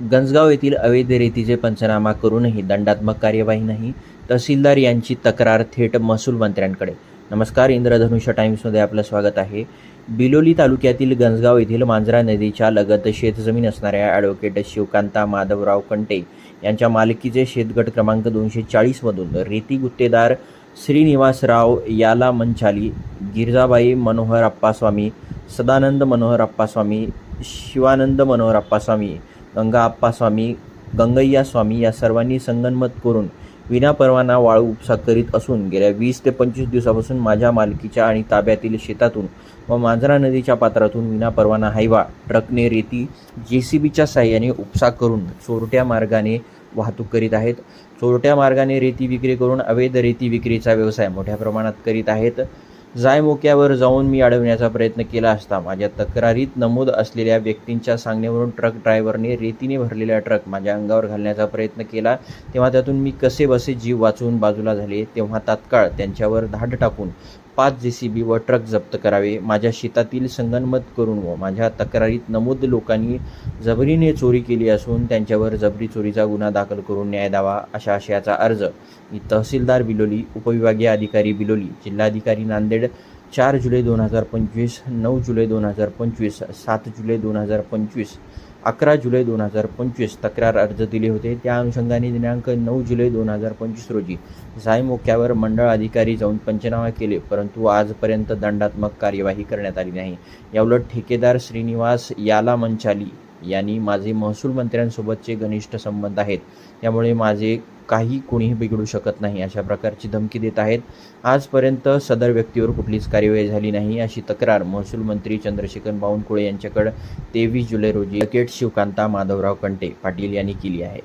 गंजगाव येथील अवैध रेतीचे पंचनामा करूनही दंडात्मक कार्यवाही नाही तहसीलदार यांची तक्रार थेट महसूल मंत्र्यांकडे. नमस्कार इंद्रधनुष्य टाईम्समध्ये आपलं स्वागत आहे. बिलोली तालुक्यातील गंजगाव येथील मांजरा नदीच्या लगत शेतजमीन असणाऱ्या ॲडव्होकेट शिवकांता माधवराव कंटे यांच्या मालकीचे शेतगट क्रमांक दोनशे चाळीसमधून रेती गुत्तेदार श्रीनिवासराव याला मंचाली गिरजाबाई मनोहर अप्पास्वामी सदानंद मनोहर अप्पास्वामी शिवानंद मनोहर अप्पास्वामी गंगा अप्पास्वामी गंगय्या स्वामी या सर्वांनी संगनमत करून विनापरवाना वाळू उपसा करीत असून गेल्या वीस ते पंचवीस दिवसापासून माझ्या मालकीच्या आणि ताब्यातील शेतातून व मांजरा नदीच्या पात्रातून विनापरवाना हायवा ट्रकने रेती जे सी बीच्या साह्याने उपसा करून चोरट्या मार्गाने वाहतूक करीत आहेत. चोरट्या मार्गाने रेती विक्री करून अवैध रेती विक्रीचा व्यवसाय मोठ्या प्रमाणात करीत आहेत. जायमोक्यावर जाऊन मी अडवण्याचा प्रयत्न केला असता. माझ्या तक्रारीत नमूद असलेल्या व्यक्तींच्या सांगण्यावरून ट्रक ड्रायव्हरने रेतीने भरलेला ट्रक माझ्या अंगावर घालण्याचा प्रयत्न केला. तेव्हा त्यातून मी कसे बसे जीव वाचवून बाजूला झाले. तेव्हा तात्काळ त्यांच्यावर धाड टाकून पाच जे सी बी व ट्रक जप्त करावे. माझ्या शेतातील संगनमत करून व माझ्या तक्रारीत नमूद लोकांनी जबरीने चोरी केली असून त्यांच्यावर जबरी चोरीचा गुन्हा दाखल करून न्याय द्यावा अशा आशयाचा अर्ज मी तहसीलदार बिलोली उपविभागीय अधिकारी बिलोली जिल्हाधिकारी नांदेड चार जुलै दोन हजार पंचवीस नऊ जुलै दोन हजार पंचवीस सात जुलै दोन हजार पंचवीस अकरा जुलै दोन हजार पंचवीस तक्रार अर्ज दिले होते. त्या अनुषंगाने दिनांक नऊ जुलै दोन हजार पंचवीस रोजी जायमोक्यावर मंडळ अधिकारी जाऊन पंचनामा केले परंतु आजपर्यंत दंडात्मक कार्यवाही करण्यात आली नाही. याउलट ठेकेदार श्रीनिवास याला मंचाली यांनी माझे महसूल मंत्र्यांसोबतचे घनिष्ठ संबंध आहेत. त्यामुळे माझे काही कोणीही बिघडू शकत नाही अशा प्रकारची धमकी देत आहेत. आजपर्यंत सदर व्यक्तीवर कुठलीच कार्यवाही झाली नाही अशी तक्रार महसूल मंत्री चंद्रशेखर बावनकुळे यांच्याकडे तेवीस जुलै रोजी अकेट शिवकांता माधवराव कंटे पाटील यांनी केली आहे.